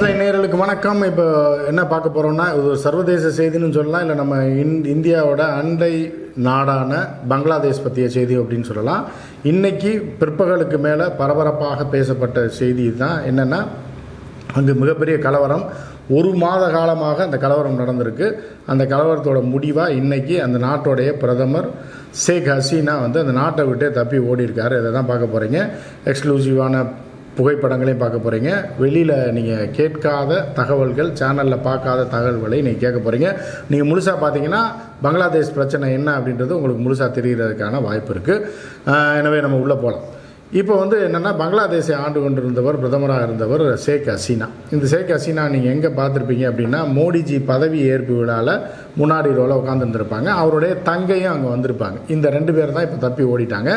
First line வணக்கம். இப்போ என்ன பார்க்க போகிறோம்னா இது ஒரு சர்வதேச செய்தின்னு சொல்லலாம் இல்லை நம்ம இந் இந்தியாவோட அண்டை நாடான பங்களாதேஷ் பற்றிய செய்தி அப்படின்னு சொல்லலாம். இன்றைக்கி பிற்பகலுக்கு மேலே பரபரப்பாக பேசப்பட்ட செய்தி தான் என்னென்னா அங்கு மிகப்பெரிய கலவரம் ஒரு மாத காலமாக அந்த கலவரம் நடந்திருக்கு. அந்த கலவரத்தோட முடிவாக இன்றைக்கி அந்த நாட்டோடைய பிரதமர் ஷேக் ஹசீனா வந்து அந்த நாட்டை விட்டே தப்பி ஓடி இருக்காரு இதை தான் பார்க்க போகிறீங்க எக்ஸ்க்ளூசிவான புகைப்படங்களையும் பார்க்க போகிறீங்க வெளியில் நீங்கள் கேட்காத தகவல்கள் சேனலில் பார்க்காத தகவல்களை நீங்கள் கேட்க போகிறீங்க நீங்கள் முழுசாக பார்த்தீங்கன்னா பங்களாதேஷ் பிரச்சனை என்ன அப்படின்றது உங்களுக்கு முழுசாக தெரிகிறதுக்கான வாய்ப்பு இருக்குது எனவே நம்ம உள்ளே போகலாம் இப்போ வந்து என்னென்னா பங்களாதேஷை ஆண்டு கொண்டிருந்தவர் பிரதமராக இருந்தவர் ஷேக் ஹசீனா. இந்த ஷேக் ஹசீனா நீங்கள் எங்கே பார்த்துருப்பீங்க அப்படின்னா மோடிஜி பதவி ஏற்பு விழாவில் முன்னாடி ரோல உட்காந்துருந்துருப்பாங்க அவருடைய தங்கையும் அங்கே வந்திருப்பாங்க. இந்த ரெண்டு பேர் தான் இப்போ தப்பி ஓடிட்டாங்க.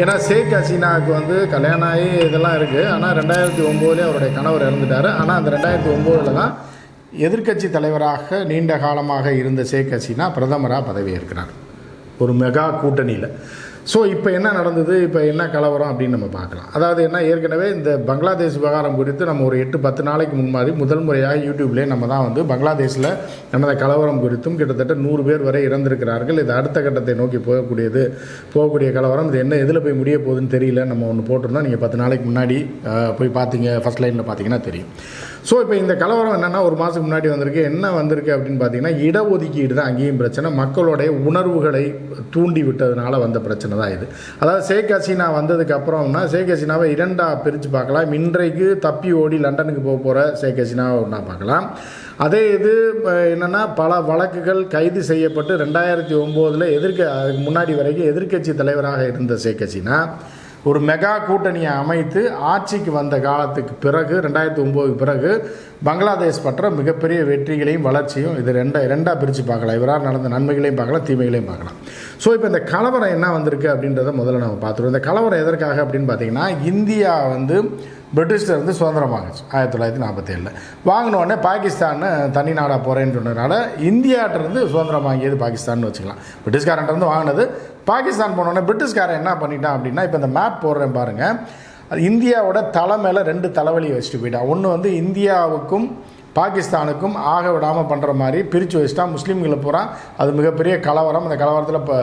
ஏன்னா ஷேக் ஹசீனாவுக்கு வந்து கல்யாணம் ஆகி இதெல்லாம் இருக்குது ஆனால் ரெண்டாயிரத்தி ஒம்போதுலேயே அவருடைய கணவர் இறந்துட்டார். ஆனால் அந்த ரெண்டாயிரத்தி ஒம்போதில் தான் எதிர்க்கட்சி தலைவராக நீண்ட காலமாக இருந்த ஷேக் ஹசீனா பிரதமராக பதவியேற்கிறார். ஒரு மெகா கூட்டணியில். ஸோ இப்போ என்ன நடந்தது? இப்போ என்ன கலவரம் அப்படின்னு நம்ம பார்க்கலாம். அதாவது என்ன? ஏற்கனவே இந்த பங்களாதேஷ் விவகாரம் குறித்து நம்ம ஒரு எட்டு பத்து நாளைக்கு முன்மாதிரி முதல் முறையாக யூடியூப்லேயே நம்ம தான் வந்து பங்களாதேஷில் நடந்த கலவரம் குறித்தும் கிட்டத்தட்ட நூறு பேர் வரை இறந்திருக்கிறார்கள். இது அடுத்த கட்டத்தை நோக்கி போகக்கூடியது போகக்கூடிய கலவரம். இது என்ன எதில் போய் முடிய போகுதுன்னு தெரியல. நம்ம ஒன்று போட்டிருந்தோம் நீங்கள் பத்து நாளைக்கு முன்னாடி போய் பார்த்தீங்க. ஃபஸ்ட் லைனில் பார்த்தீங்கன்னா தெரியும். ஸோ இப்போ இந்த கலவரம் என்னென்னா ஒரு மாதத்துக்கு முன்னாடி வந்திருக்கு. என்ன வந்திருக்கு அப்படின்னு பார்த்தீங்கன்னா இடஒதுக்கீடு தான் அங்கேயும் பிரச்சனை. மக்களுடைய உணர்வுகளை தூண்டி விட்டதுனால வந்த பிரச்சனை தான் இது. அதாவது ஷேக் ஹசீனா வந்ததுக்கு அப்புறம்னா ஷேக் ஹசீனாவை இரண்டாக பிரித்து பார்க்கலாம். இன்றைக்கு தப்பி ஓடி லண்டனுக்கு போக போகிற ஷேக் ஹசீனாவை ஒன்றா பார்க்கலாம். அதே இது என்னென்னா பல வழக்குகள் கைது செய்யப்பட்டு ரெண்டாயிரத்தி ஒம்போதில் எதிர்க்க அதுக்கு முன்னாடி வரைக்கும் எதிர்க்கட்சி தலைவராக இருந்த ஷேக் ஹசீனா ஒரு மெகா கூட்டணியை அமைத்து ஆட்சிக்கு வந்த காலத்துக்கு பிறகு ரெண்டாயிரத்தி ஒம்போதுக்கு பிறகு பங்களாதேஷ் பற்ற மிகப்பெரிய வெற்றிகளையும் வளர்ச்சியும் இது ரெண்டா ரெண்டாக பிரித்து பார்க்கலாம். இவரால் நடந்த நன்மைகளையும் பார்க்கலாம் தீமைகளையும் பார்க்கலாம். ஸோ இப்போ இந்த கலவரம் என்ன வந்திருக்கு அப்படின்றத முதல்ல நம்ம பார்த்துருவோம். இந்த கலவரம் எதற்காக அப்படின்னு பார்த்தீங்கன்னா இந்தியா வந்து பிரிட்டிஷ்ல இருந்து சுதந்திரமாகிச்சு ஆயிரத்தி தொள்ளாயிரத்தி நாற்பத்தேழில். ஏழில் வாங்கினோடனே பாகிஸ்தான் தனி நாடாக போகிறேன்னு சொன்னதுனால இந்தியாட்டிருந்து சுதந்திரம் வாங்கியது பாகிஸ்தான் வச்சுக்கலாம். பிரிட்டிஷ்காரன்ட்டிருந்து வாங்கினது பாகிஸ்தான் போனோடனே பிரிட்டிஷ்காரன் என்ன பண்ணிட்டான் அப்படின்னா இப்போ இந்த மேப் போடுறேன் பாருங்கள் இந்தியாவோட தலை மேலே ரெண்டு தலைவலியை வச்சுட்டு போயிட்டான் ஒன்று வந்து இந்தியாவுக்கும் பாகிஸ்தானுக்கும் ஆக விடாமல் பண்ணுற மாதிரி பிரித்து வச்சுட்டா. முஸ்லீம்களை பூரா அது மிகப்பெரிய கலவரம். அந்த கலவரத்தில் இப்போ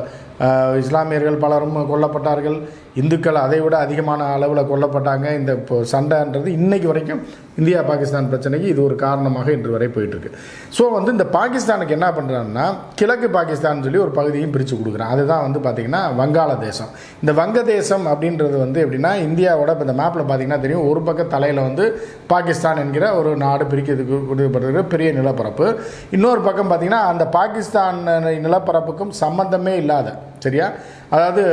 இஸ்லாமியர்கள் பலரும் கொல்லப்பட்டார்கள். இந்துக்கள் அதை விட அதிகமான அளவில் கொல்லப்பட்டாங்க. இந்த இப்போ சண்டைன்றது இன்றைக்கு வரைக்கும் இந்தியா பாகிஸ்தான் பிரச்சனைக்கு இது ஒரு காரணமாக இன்று வரை போயிட்டுருக்கு. ஸோ வந்து இந்த பாகிஸ்தானுக்கு என்ன பண்ணுறாங்கன்னா கிழக்கு பாகிஸ்தான் சொல்லி ஒரு பகுதியும் பிரித்து கொடுக்குறான் அதுதான் வந்து பார்த்திங்கன்னா வங்காளதேசம் இந்த வங்கதேசம் அப்படின்றது வந்து எப்படின்னா இந்தியாவோட இப்போ இந்த மேப்பில் பார்த்தீங்கன்னா தெரியும் ஒரு பக்கம் தலையில் வந்து பாகிஸ்தான் என்கிற ஒரு நாடு பிரிக்கிறதுக்கு கொடுக்கப்படுகிற பெரிய நிலப்பரப்பு. இன்னொரு பக்கம் பார்த்திங்கன்னா அந்த பாகிஸ்தான் நிலப்பரப்புக்கும் சம்மந்தமே இல்லாத சரியா? அதாவது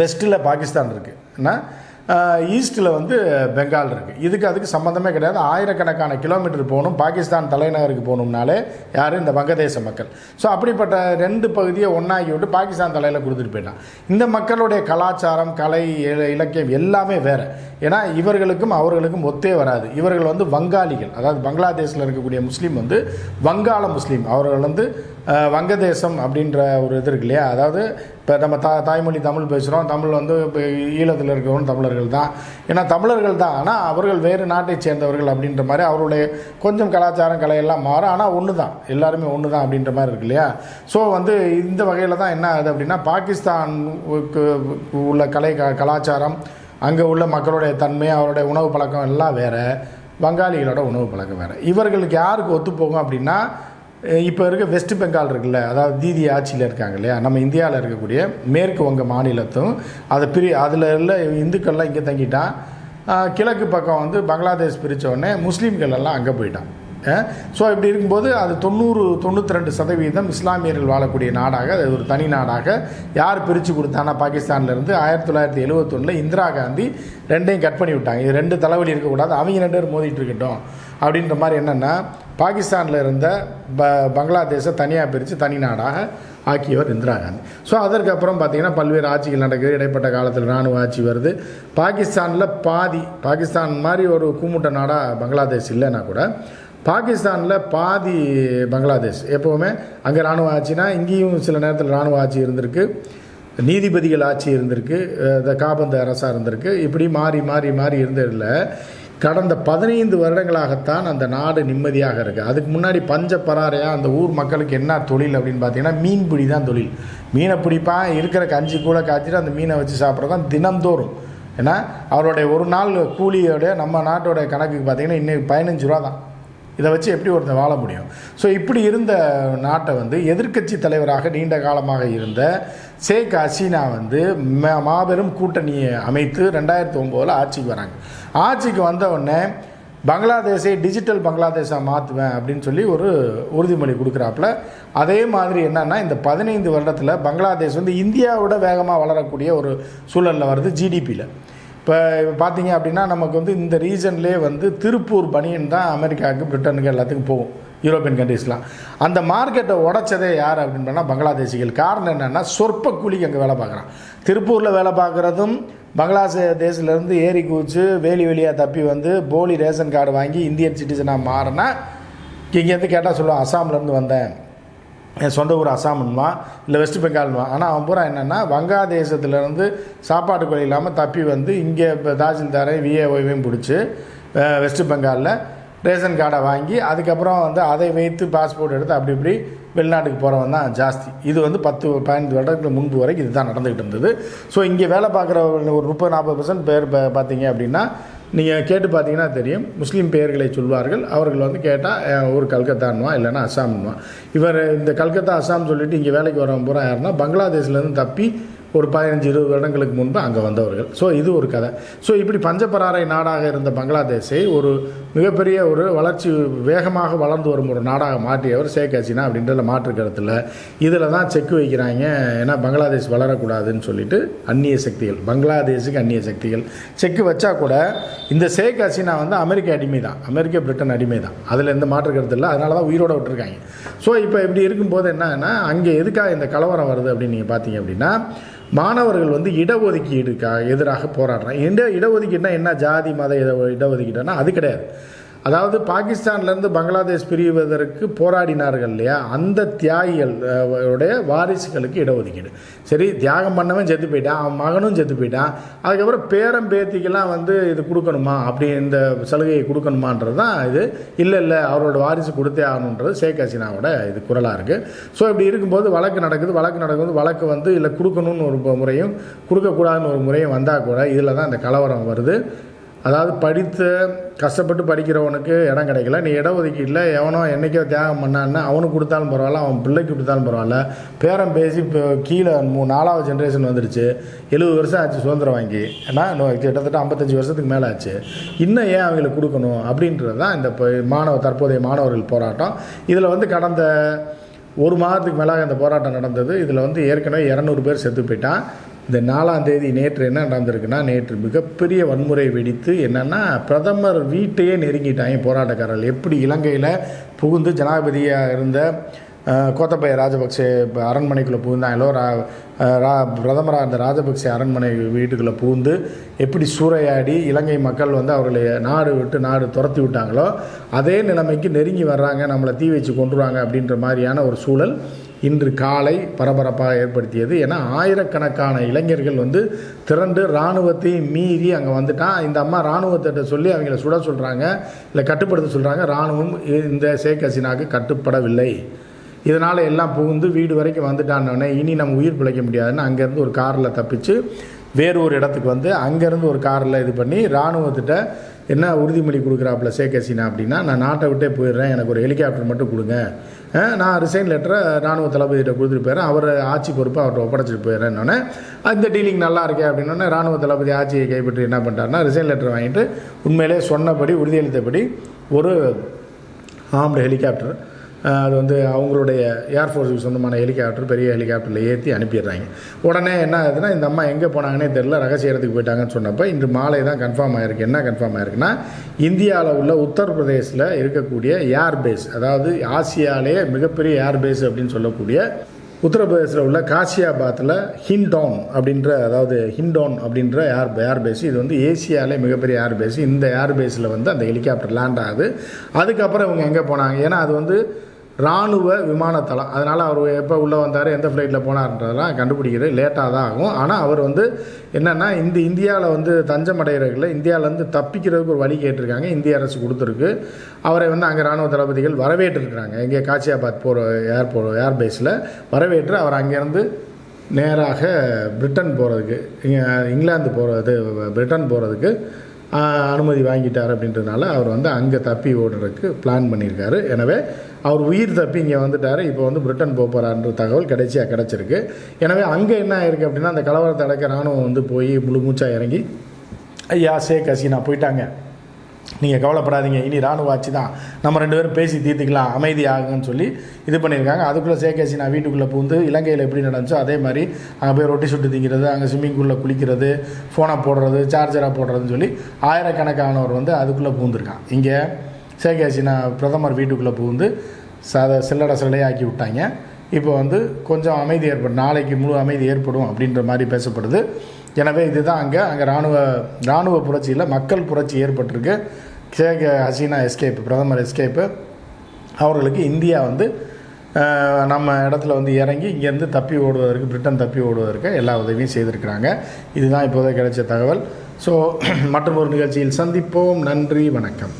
வெஸ்ட்டில் பாகிஸ்தான் இருக்குது என்ன? ஈஸ்ட்டில் வந்து பெங்கால் இருக்குது இதுக்கு அதுக்கு சம்மந்தமே கிடையாது. ஆயிரக்கணக்கான கிலோமீட்டர் போகணும். பாகிஸ்தான் தலைநகருக்கு போகணும்னாலே யார்? இந்த வங்கதேச மக்கள். ஸோ அப்படிப்பட்ட ரெண்டு பகுதியை ஒன்றாகி விட்டு பாகிஸ்தான் தலையில் கொடுத்துட்டு போயிட்டான். இந்த மக்களுடைய கலாச்சாரம் கலை இல- இலக்கியம் எல்லாமே வேறு. ஏன்னா இவர்களுக்கும் அவர்களுக்கும் ஒத்தே வராது. இவர்கள் வந்து வங்காளிகள். அதாவது பங்களாதேஷில் இருக்கக்கூடிய முஸ்லீம் வந்து வங்காள முஸ்லீம். அவர்கள் வந்து வங்கதேசம் அப்படின்ற ஒரு இது இருக்கு இல்லையா? அதாவது இப்போ நம்ம தா தாய்மொழி தமிழ் பேசுகிறோம் தமிழ் வந்து இப்போ ஈழத்தில் இருக்கிறவங்க தமிழர்கள் தான். ஏன்னா தமிழர்கள் தான். ஆனால் அவர்கள் வேறு நாட்டை சேர்ந்தவர்கள் அப்படின்ற மாதிரி அவருடைய கொஞ்சம் கலாச்சாரம் கலையெல்லாம் மாறும். ஆனால் ஒன்று தான் எல்லாருமே ஒன்று தான் அப்படின்ற மாதிரி இருக்கு இல்லையா? ஸோ வந்து இந்த வகையில் தான் என்ன ஆகுது அப்படின்னா பாகிஸ்தானுக்கு உள்ள கலை க- கலாச்சாரம் அங்கே உள்ள மக்களுடைய தன்மை அவருடைய உணவு பழக்கம் எல்லாம் வேறு. வங்காளிகளோட உணவு பழக்கம் வேறு. இவர்களுக்கு யாருக்கு ஒத்துப்போகும் அப்படின்னா இப்போ இருக்க வெஸ்ட் பெங்கால் இருக்குல்ல அதாவது தீதி ஆட்சியில் இருக்காங்க இல்லையா? நம்ம இந்தியாவில் இருக்கக்கூடிய மேற்கு வங்க மாநிலத்தும் அதை பிரி அதில் உள்ள இந்துக்கள்லாம் இங்கே தங்கிட்டான். கிழக்கு பக்கம் வந்து பங்களாதேஷ் பிரித்த உடனே முஸ்லீம்கள் எல்லாம் அங்கே போயிட்டான். ஸோ இப்படி இருக்கும்போது அது தொண்ணூறு தொண்ணூற்றி ரெண்டு சதவீதம் இஸ்லாமியர்கள் வாழக்கூடிய நாடாக அது ஒரு தனி நாடாக யார் பிரித்து கொடுத்தானா பாகிஸ்தான்லேருந்து ஆயிரத்தி தொள்ளாயிரத்தி எழுபத்தொன்னில் இந்திரா காந்தி ரெண்டையும் கட் பண்ணி விட்டாங்க. இது ரெண்டு தலைவலி இருக்கக்கூடாது அவங்க ரெண்டு பேரும் மோதிட்டு இருக்கட்டும். அப்படின்ற மாதிரி என்னென்னா பாகிஸ்தானில் இருந்த ப பங்களாதேஷை தனியாக பிரித்து தனி நாடாக ஆக்கியவர் இந்திரா காந்தி. ஸோ அதற்கப்புறம் பார்த்திங்கன்னா பல்வேறு ஆட்சிகள் நடக்குது. இடைப்பட்ட காலத்தில் இராணுவ ஆட்சி வருது. பாகிஸ்தானில் பாதி பாகிஸ்தான் மாதிரி ஒரு கூமுட்ட நாடாக பங்களாதேஷ் இல்லைன்னா கூட பாகிஸ்தானில் பாதி பங்களாதேஷ். எப்போவுமே அங்கே இராணுவ ஆட்சினா இங்கேயும் சில நேரத்தில் இராணுவ ஆட்சி இருந்திருக்கு. நீதிபதிகள் ஆட்சி இருந்திருக்கு. இந்த காபந்து அரசாக இருந்திருக்கு. இப்படி மாறி மாறி மாறி இருந்ததில் கடந்த பதினைந்து வருடங்களாகத்தான் அந்த நாடு நிம்மதியாக இருக்குது அதுக்கு முன்னாடி பஞ்ச பராரையாக அந்த ஊர் மக்களுக்கு என்ன தொழில் அப்படின்னு பார்த்தீங்கன்னா மீன்பிடி தான் தொழில். மீனை பிடிப்பான் இருக்கிற கஞ்சி கூட காய்ச்சிட்டு அந்த மீனை வச்சு சாப்பிட்றது தான் தினந்தோறும். ஏன்னா அவருடைய ஒரு நாள் கூலியோடைய நம்ம நாட்டோடைய கணக்குக்கு பார்த்தீங்கன்னா இன்னைக்கு பதினஞ்சு ரூபா தான் இதை வச்சு எப்படி ஒருத்தன் வாழ முடியும்? ஸோ இப்படி இருந்த நாட்டை வந்து எதிர்க்கட்சி தலைவராக நீண்ட காலமாக இருந்த ஷேக் ஹசீனா வந்து மாபெரும் கூட்டணியை அமைத்து ரெண்டாயிரத்தி ஒம்போதில் ஆட்சிக்கு வராங்க. ஆட்சிக்கு வந்த உடனே பங்களாதேஷை டிஜிட்டல் பங்களாதேஷாக மாற்றுவேன் அப்படின்னு சொல்லி ஒரு உறுதிமொழி கொடுக்குறாப்புல. அதே மாதிரி என்னன்னா இந்த பதினைந்து வருடத்தில் பங்களாதேஷ் வந்து இந்தியாவோட வேகமாக வளரக்கூடிய ஒரு சூழலில் வருது ஜிடிபியில் இப்போ பார்த்தீங்க அப்படின்னா நமக்கு வந்து இந்த ரீஜன்லேயே வந்து திருப்பூர் பனியன் தான் அமெரிக்காவுக்கு பிரிட்டனுக்கு எல்லாத்துக்கும் போகும். யூரோப்பியன் கண்ட்ரீஸ்லாம். அந்த மார்க்கெட்டை உடைச்சதே யார் அப்படின்னு பண்ணால் பங்களாதேசிகள் காரணம் என்னென்னா சொற்ப கூலிக்கு அங்கே வேலை பார்க்குறான். திருப்பூரில் வேலை பார்க்குறதும் பங்களாதேசிலேருந்து ஏறி குதிச்சு வேலி வெளியாக தப்பி வந்து போலி ரேஷன் கார்டு வாங்கி இந்தியன் சிட்டிசனாக மாறினா இங்கேருந்து கேட்டால் சொல்லுவோம் அஸ்ஸாம்லேருந்து வந்தேன். என் சொந்த ஊர் அசாம்னுவா இல்லை வெஸ்ட் பெங்கால்னுவா ஆனால் அவன் பூரா என்னென்னா வங்காதேசத்துலேருந்து சாப்பாடு கொலை இல்லாமல் தப்பி வந்து இங்கே இப்போ தாசில்தாரையும் விஏஓவையும் பிடிச்சி வெஸ்ட் பெங்காலில் ரேஷன் கார்டை வாங்கி அதுக்கப்புறம் வந்து அதை வைத்து பாஸ்போர்ட் எடுத்து அப்படி இப்படி வெளிநாட்டுக்கு போகிறவன் தான் ஜாஸ்தி. இது வந்து பத்து பதினஞ்சு வருடத்துக்கு முன்பு வரைக்கும் இதுதான் நடந்துகிட்டு இருந்தது. ஸோ இங்கே வேலை பார்க்குற ஒரு முப்பது நாற்பது பர்சன்ட் பேர் பார்த்தீங்க அப்படின்னா நீங்கள் கேட்டு பார்த்தீங்கன்னா தெரியும். முஸ்லீம் பெயர்களை சொல்வார்கள். அவர்கள் வந்து கேட்டால் ஒரு கல்கத்தான்வா? இல்லைன்னா அசாம்னுவான் இவர் இந்த கல்கத்தா அஸ்ஸாம் சொல்லிட்டு இங்கே வேலைக்கு வர பூரா யாருன்னா பங்களாதேஷ்லேருந்து தப்பி ஒரு பதினஞ்சு இருபது வருடங்களுக்கு முன்பு அங்கே வந்தவர்கள். ஸோ இது ஒரு கதை. ஸோ இப்படி பஞ்சப்பராரை நாடாக இருந்த பங்களாதேஷை ஒரு மிகப்பெரிய ஒரு வளர்ச்சி வேகமாக வளர்ந்து வரும் ஒரு நாடாக மாற்றியவர் ஷேக் ஹசீனா அப்படின்றத மாற்று கருத்தில் இதில் தான் செக் வைக்கிறாங்க ஏன்னா பங்களாதேஷ் வளரக்கூடாதுன்னு சொல்லிட்டு அந்நிய சக்திகள் பங்களாதேஷுக்கு அந்நிய சக்திகள். செக்கு வச்சா கூட இந்த ஷேக் ஹசீனா வந்து அமெரிக்க அடிமை தான். அமெரிக்க பிரிட்டன் அடிமை தான். அதில் எந்த மாற்று கருத்து இல்லை. அதனால தான் உயிரோட விட்டுருக்காங்க. ஸோ இப்போ இப்படி இருக்கும்போது என்னன்னா அங்கே எதுக்காக இந்த கலவரம் வருது அப்படின்னு நீங்கள் பார்த்தீங்க அப்படின்னா மாணவர்கள் வந்து இடஒதுக்கீடுக்காக எதிராக போராடுறாங்க. இட இடஒதுக்கீடுனா என்ன? ஜாதி மத இட இடஒதுக்கீடுனா அது கிடையாது. அதாவது பாகிஸ்தான்லேருந்து பங்களாதேஷ் பிரிவதற்கு போராடினார்கள் இல்லையா? அந்த தியாகிகள் உடைய வாரிசுகளுக்கு இடஒதுக்கீடு. சரி தியாகம் பண்ணவன் செத்து போயிட்டான் அவன் மகனும் செத்து போயிட்டான். அதுக்கப்புறம் பேரம் பேத்திக்கெல்லாம் வந்து இது கொடுக்கணுமா? அப்படி இந்த சலுகையை கொடுக்கணுமான்றது தான் இது. இல்லை இல்லை அவரோட வாரிசு கொடுத்தே ஆகணுன்றது ஷேக் ஹசீனாவோட இது குரலாக இருக்குது ஸோ இப்படி இருக்கும்போது வழக்கு நடக்குது வழக்கு நடக்கும்போது வழக்கு வந்து இல்லை கொடுக்கணும்னு ஒரு முறையும் கொடுக்கக்கூடாதுன்னு ஒரு முறையும் வந்தால் கூட இதில் தான் இந்த கலவரம் வருது. அதாவது படித்து கஷ்டப்பட்டு படிக்கிறவனுக்கு இடம் கிடைக்கல. நீ இடஒதுக்கீட்டில் எவனோ என்றைக்கோ தியாகம் பண்ணான்னு அவனுக்கு கொடுத்தாலும் பரவாயில்ல அவன் பிள்ளைக்கு கொடுத்தாலும் பரவாயில்ல. பேரம் பேசி இப்போ கீழே மூ நாலாவது ஜென்ரேஷன் வந்துடுச்சு. எழுபது வருஷம் ஆச்சு சுதந்திரம் வாங்கி. ஏன்னா கிட்டத்தட்ட ஐம்பத்தஞ்சு வருஷத்துக்கு மேலே ஆச்சு. இன்னும் ஏன் அவங்களுக்கு கொடுக்கணும் அப்படின்றது தான் இந்த இப்போ மாணவ தற்போதைய மாணவர்கள் போராட்டம். இதில் வந்து கடந்த ஒரு மாதத்துக்கு மேலாக இந்த போராட்டம் நடந்தது. இதில் வந்து ஏற்கனவே இரநூறு பேர் செத்து போயிட்டான். இந்த நாலாம் தேதி நேற்று என்ன நடந்திருக்குன்னா நேற்று மிகப்பெரிய வன்முறை வெடித்து என்னென்னா பிரதமர் வீட்டையே நெருங்கிட்டாங்க போராட்டக்காரர்கள். எப்படி இலங்கையில் புகுந்து ஜனாதிபதியாக இருந்த கோத்தபய ராஜபக்சே இப்போ அரண்மனைக்குள்ளே புகுந்தாங்களோ ரா ரா பிரதமராக இருந்த ராஜபக்சே அரண்மனை வீட்டுக்குள்ளே புகுந்து எப்படி சூறையாடி இலங்கை மக்கள் வந்து அவர்களை நாடு விட்டு நாடு துரத்தி விட்டாங்களோ அதே நிலைமைக்கு நெருங்கி வர்றாங்க நம்மளை தீ வச்சு கொண்டுருவாங்க அப்படின்ற மாதிரியான ஒரு சூழல் இன்று காலை பரபரப்பாக ஏற்படுத்தியது ஏன்னா ஆயிரக்கணக்கான இளைஞர்கள் வந்து திரண்டு இராணுவத்தை மீறி அங்கே வந்துட்டான். இந்த அம்மா இராணுவத்திட்ட சொல்லி அவங்கள சுட சொல்கிறாங்க இல்லை கட்டுப்படுத்த சொல்கிறாங்க இராணுவம் இந்த ஷேக் ஹசீனாவுக்கு கட்டுப்படவில்லை. இதனால் எல்லாம் புகுந்து வீடு வரைக்கும் வந்துட்டான்னொடனே இனி நம்ம உயிர் பிழைக்க முடியாதுன்னு அங்கேருந்து ஒரு காரில் தப்பிச்சு வேறு ஒரு இடத்துக்கு வந்து அங்கேருந்து ஒரு காரில் இது பண்ணி இராணுவத்திட்ட என்ன உறுதிமொழி கொடுக்குறாப்புல ஷேக் ஹசீனா அப்படின்னா நான் நாட்டை விட்டே போயிடுறேன் எனக்கு ஒரு ஹெலிகாப்டர் மட்டும் கொடுங்க. நான் ரிசைன் லெட்டரை ராணுவ தளபதியிட்ட கொடுத்துட்டு போயிடுறேன். அவர் ஆட்சி பொறுப்பை அவர்கிட்ட ஒப்படைச்சிட்டு போயிடுறேன்னொன்னே இந்த டீலிங் நல்லா இருக்கே அப்படின்னோடனே ராணுவ தளபதி ஆட்சியை கைப்பற்றி என்ன பண்ணிட்டாருன்னா ரிசைன் லெட்டர் வாங்கிட்டு உண்மையிலே சொன்னபடி உறுதியளித்தபடி ஒரு ஆம்டு ஹெலிகாப்டர் அது வந்து அவங்களுடைய ஏர்ஃபோர்ஸுக்கு சொந்தமான ஹெலிகாப்டர் பெரிய ஹெலிகாப்டரில் ஏற்றி அனுப்பிடுறாங்க. உடனே என்ன ஆகுதுன்னா இந்த அம்மா எங்கே போனாங்கன்னே தெரில ரகசிய இடத்துக்கு போயிட்டாங்கன்னு சொன்னப்போ இன்று மாலை தான் கன்ஃபார்ம் ஆயிருக்கு. என்ன கன்ஃபார்ம் ஆயிருக்குன்னா இந்தியாவில் உள்ள உத்தரப்பிரதேசில் இருக்கக்கூடிய ஏர் பேஸ் அதாவது ஆசியாவிலேயே மிகப்பெரிய ஏர் பேஸ் அப்படின்னு சொல்லக்கூடிய உத்தரப்பிரதேசில் உள்ள காசியாபாத்தில் ஹிண்டோன் அப்படின்ற அதாவது ஹிண்டோன் அப்படின்ற ஏர் ஏர்பேஸ் இது வந்து ஏசியாவிலே மிகப்பெரிய ஏர்பேஸ் இந்த ஏர்பேஸில் வந்து அந்த ஹெலிகாப்டர் லேண்ட் ஆகுது. அதுக்கப்புறம் இவங்க எங்கே போனாங்க? ஏன்னா அது வந்து இராணுவ விமானத்தளம். அதனால் அவர் எப்போ உள்ளே வந்தார் எந்த ஃப்ளைட்டில் போனார்ன்றதெல்லாம் கண்டுபிடிக்கிறது லேட்டாக தான் ஆகும். ஆனால் அவர் வந்து என்னென்னா இந்த இந்தியாவில் வந்து தஞ்சம் அடைகிறதுல இந்தியாவிலேருந்து தப்பிக்கிறதுக்கு ஒரு வழி கேட்டிருக்காங்க இந்திய அரசு கொடுத்துருக்கு. அவரை வந்து அங்கே இராணுவ தளபதிகள் வரவேற்றிருக்கிறாங்க. இங்கே காசியாபாத் போகிற ஏர்போ ஏர்பேஸில் வரவேற்று அவர் அங்கேருந்து நேராக பிரிட்டன் போகிறதுக்கு இங்கிலாந்து போகிறது பிரிட்டன் போகிறதுக்கு அனுமதி வாங்கிட்டார் அப்படின்றதுனால அவர் வந்து அங்கே தப்பி ஓடுறதுக்கு பிளான் பண்ணியிருக்காரு. எனவே அவர் உயிர் தப்பி இங்கே வந்துட்டார். இப்போ வந்து பிரிட்டன் போகிறார்ன்ற தகவல் கடைசியாக கிடச்சிருக்கு. எனவே அங்கே என்ன ஆயிருக்கு அப்படின்னா அந்த கலவரத்தை அடக்க ராணுவம் வந்து போய் முழு மூச்சாக இறங்கி ஐயா ஷேக் ஹசீனா போயிட்டாங்க. நீங்கள் கவலைப்படாதீங்க. இனி ராணுவ ஆட்சி தான். நம்ம ரெண்டு பேரும் பேசி தீர்த்துக்கலாம். அமைதி ஆகுங்கன்னு சொல்லி இது பண்ணியிருக்காங்க. அதுக்குள்ளே சேகேசி நான் வீட்டுக்குள்ளே பூந்து இலங்கையில் எப்படி நடந்துச்சோ அதே மாதிரி அங்கே போய் ரொட்டி சுட்டு திங்கிறது அங்கே ஸ்விம்மிங் பூலில் குளிக்கிறது ஃபோனை போடுறது சார்ஜராக போடுறதுன்னு சொல்லி ஆயிரக்கணக்கானவர் வந்து அதுக்குள்ளே பூந்துருக்கான் இங்கே சேகேசி நான் பிரதமர் வீட்டுக்குள்ளே பூந்து சாத சில்லட சிலையாக்கி விட்டாங்க. இப்போ வந்து கொஞ்சம் அமைதி ஏற்படும் நாளைக்கு முழு அமைதி ஏற்படும் அப்படின்ற மாதிரி பேசப்படுது. எனவே இதுதான் அங்கே அங்கே இராணுவ இராணுவ புரட்சியில் மக்கள் புரட்சி ஏற்பட்டிருக்கு. ஷேக் ஹசீனா எஸ்கேப் பிரதமர் எஸ்கேப்பு அவர்களுக்கு இந்தியா வந்து நம்ம இடத்துல வந்து இறங்கி இங்கேருந்து தப்பி ஓடுவதற்கு பிரிட்டன் தப்பி ஓடுவதற்கு எல்லா உதவியும் செய்திருக்கிறாங்க. இதுதான் இப்போதை கிடைச்ச தகவல். ஸோ மற்றும் ஒரு நிகழ்ச்சியில் சந்திப்போம். நன்றி வணக்கம்.